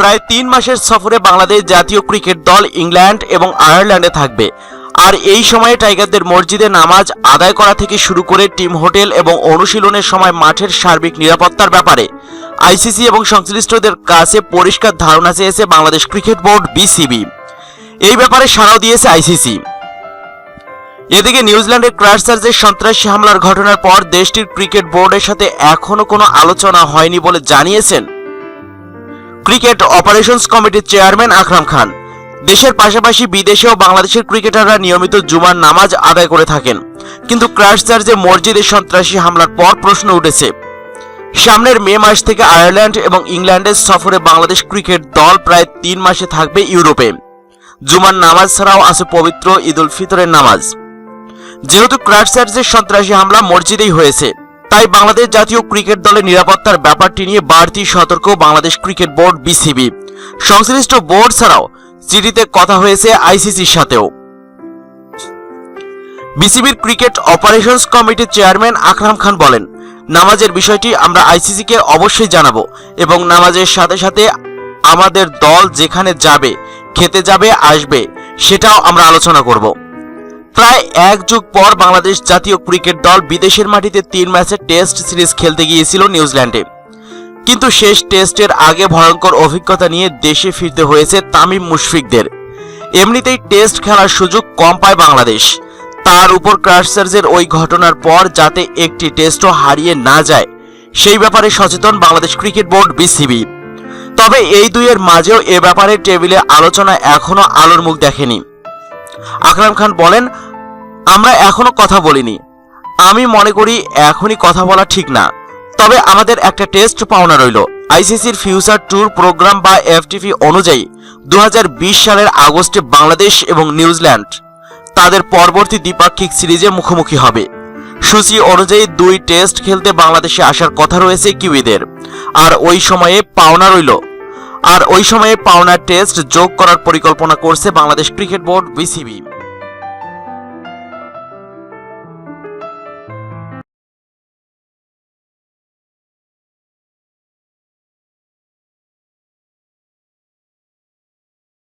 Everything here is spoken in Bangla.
প্রায় তিন মাসের সফরে বাংলাদেশ জাতীয় ক্রিকেট দল ইংল্যান্ড এবং আয়ারল্যান্ডে থাকবে। আর এই সময়ে টাইগারদের মসজিদে নামাজ আদায় করা থেকে শুরু করে টিম হোটেল এবং অনুশীলনের সময় মাঠের সার্বিক নিরাপত্তার ব্যাপারে। আইসিসি এবং সংশ্লিষ্টদের কাছে পরিষ্কার ধারণা চেয়েছে বাংলাদেশ ক্রিকেট বোর্ড বিসিবি। এই ব্যাপারে সাড়াও দিয়েছে আইসিসি। এদিকে নিউজিল্যান্ডের ক্রাশ সার্জের সন্ত্রাসী হামলার ঘটনার পর দেশটির ক্রিকেট বোর্ডের সাথে এখনও কোনো আলোচনা হয়নি বলে জানিয়েছেন ক্রিকেট অপারেশনস কমিটির চেয়ারম্যান আকরাম খান। দেশের পাশাপাশি বিদেশেও বাংলাদেশের ক্রিকেটাররা নিয়মিত জুমার নামাজ আদায় করে থাকেন। কিন্তু ক্রাশ চার্জে মসজিদে সন্ত্রাসী হামলার পর প্রশ্ন উঠেছে। সামনের মে মাস থেকে আয়ারল্যান্ড এবং ইংল্যান্ডের সফরে বাংলাদেশ ক্রিকেট দল প্রায় তিন মাসে থাকবে ইউরোপে। জুমার নামাজ ছাড়াও আছে পবিত্র ঈদ উল ফিতরের নামাজ। যেহেতু ক্রাশ চার্জের সন্ত্রাসী হামলা মসজিদেই হয়েছে তাই বাংলাদেশ জাতীয় ক্রিকেট দলের নিরাপত্তার ব্যাপারটি নিয়ে বাড়তি সতর্ক বাংলাদেশ ক্রিকেট বোর্ড বিসিবি। সংশ্লিষ্ট বোর্ড ছাড়াও চিঠিতে কথা হয়েছে আইসিসির সাথেও। বিসিবির ক্রিকেট অপারেশনস কমিটির চেয়ারম্যান আকরাম খান বলেন, নামাজের বিষয়টি আমরা আইসিসিকে অবশ্যই জানাব এবং নামাজের সাথে সাথে আমাদের দল যেখানে যাবে, খেতে যাবে, আসবে, সেটাও আমরা আলোচনা করব। এক যুগ পর বাংলাদেশ জাতীয় ক্রিকেট দল বিদেশের মাটিতে তিন ম্যাচের টেস্ট সিরিজ খেলতে গিয়েছিল নিউজিল্যান্ডে। কিন্তু শেষ টেস্টের আগে ভয়ঙ্কর অভিজ্ঞতা নিয়ে দেশে ফিরতে হয়েছে তামিম মুশফিকদের। এমনিতেই টেস্ট খেলার সুযোগ কম পায় বাংলাদেশ। তার উপর ক্রাশার্জের ওই ঘটনার পর যাতে একটি টেস্টও হারিয়ে না যায়, সেই ব্যাপারে সচেতন বাংলাদেশ ক্রিকেট বোর্ড বিসিবি। তবে এই দুইয়ের মাঝেও এ ব্যাপারে টেবিলে আলোচনা এখনও আলোর মুখ দেখেনি। আকরাম খান বলেন আমরা এখনও কথা বলিনি। আমি মনে করি এখনই কথা বলা ঠিক না। তবে আমাদের একটা টেস্ট পাওনা রইল। আইসিসির ফিউচার ট্যুর প্রোগ্রাম বা এফটিপি অনুযায়ী দু হাজার বিশ সালের আগস্টে বাংলাদেশ এবং নিউজিল্যান্ড তাদের পরবর্তী দ্বিপাক্ষিক সিরিজে মুখোমুখি হবে। সূচি অনুযায়ী দুই টেস্ট খেলতে বাংলাদেশে আসার কথা রয়েছে কিউইদের। আর ওই সময়ে পাওনা রইল। আর ওই সময়ে পাওনা টেস্ট যোগ করার পরিকল্পনা করছে বাংলাদেশ ক্রিকেট বোর্ড বিসিবি